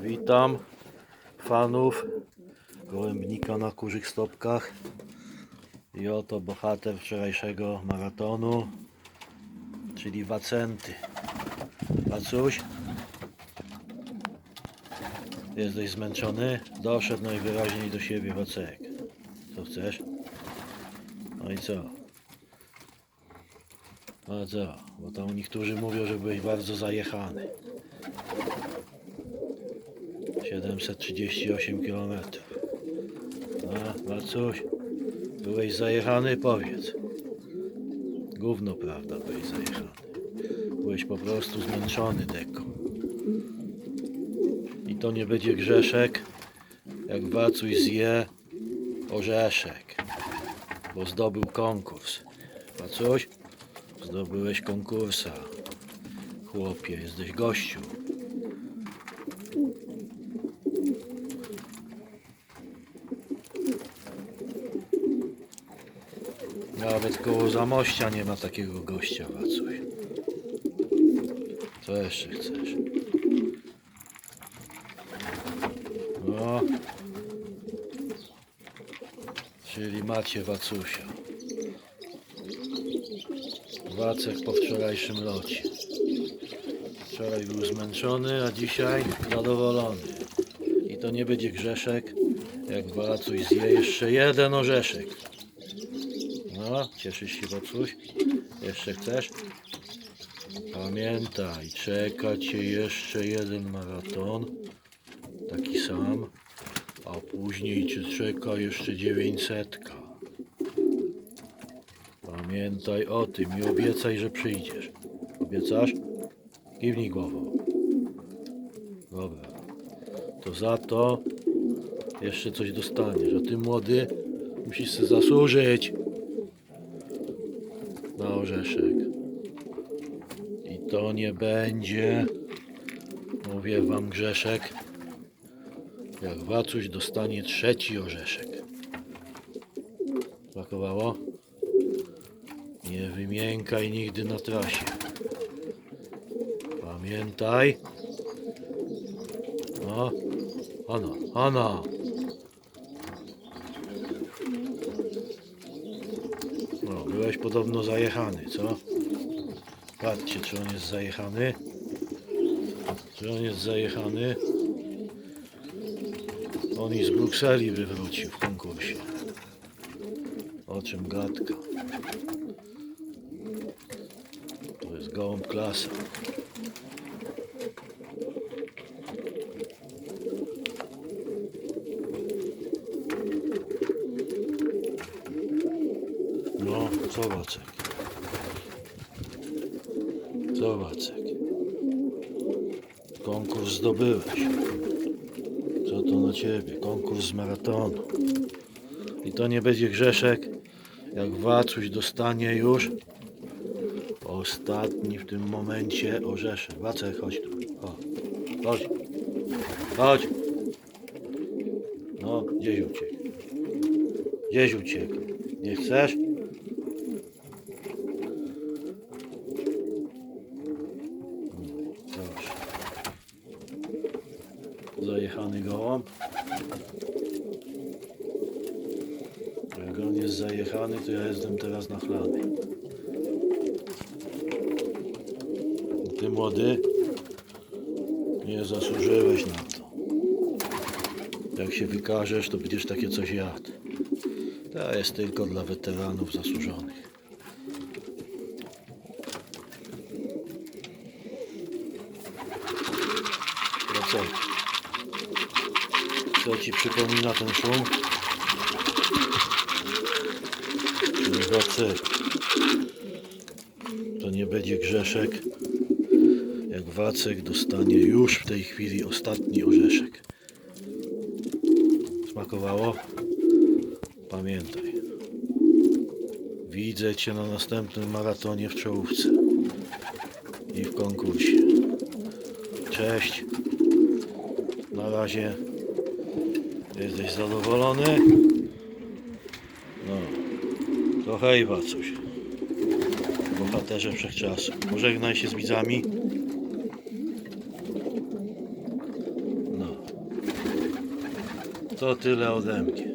Witam fanów gołębnika na kurzych stopkach. I oto bohater wczorajszego maratonu, czyli Wacenty. Wacuś, jesteś zmęczony? Doszedł najwyraźniej do siebie Wacek. Co chcesz? No i co? No co? Bo tam niektórzy mówią, że byłeś bardzo zajechany. 738 km. A, Macuś, byłeś zajechany? Powiedz. Gówno prawda, byłeś zajechany. Byłeś po prostu zmęczony deko. I to nie będzie grzeszek, jak Wacuś zje orzeszek, bo zdobył konkurs. Wacuś, zdobyłeś konkursa. Chłopie, jesteś gościu. Nawet koło Zamościa nie ma takiego gościa, Wacuś. Co jeszcze chcesz? No. Czyli macie Wacusia. Wacek po wczorajszym locie. Wczoraj był zmęczony, a dzisiaj zadowolony. I to nie będzie grzeszek, jak Wacuś zje jeszcze jeden orzeszek. No, cieszysz się, Wacuś? Jeszcze chcesz? Pamiętaj, czeka cię jeszcze jeden maraton, taki sam, a później cię czeka jeszcze dziewięćsetka. Pamiętaj o tym i obiecaj, że przyjdziesz. Obiecasz? Kiwnij głową. Dobra. To za to jeszcze coś dostaniesz, a ty młody musisz sobie zasłużyć na orzeszek. I to nie będzie, mówię wam grzeszek, jak Wacuś dostanie trzeci orzeszek. Smakowało? Nie wymiękaj nigdy na trasie. Pamiętaj. No, ono, ono. Byłeś podobno zajechany, co? Patrzcie, czy on jest zajechany. Czy on jest zajechany? On i z Brukseli wywrócił w konkursie. O czym gadka? To jest gołąb klasa. Co Wacek? Konkurs zdobyłeś. Co to na ciebie? Konkurs z maratonu. I to nie będzie grzeszek, jak Wacuś dostanie już ostatni w tym momencie orzeszek. Wacek, chodź tu. O, chodź. Chodź. No, gdzieś uciekł. Gdzieś uciekł. Nie chcesz? Zajechany gołąb. Jak on jest zajechany, to ja jestem teraz nachlany. Ty młody, nie zasłużyłeś na to. Jak się wykażesz, to będziesz takie coś jadł. To jest tylko dla weteranów zasłużonych. No Co ci przypomina ten szum? Wacek. To nie będzie grzeszek, jak Wacek dostanie już w tej chwili ostatni orzeszek. Smakowało? Pamiętaj. Widzę Cię na następnym maratonie w czołówce i w konkursie. Cześć. Na razie. Jesteś zadowolony? No, to hejba coś. Bohaterze wszechczasu. Pożegnaj się z widzami. No. To tyle ode mnie.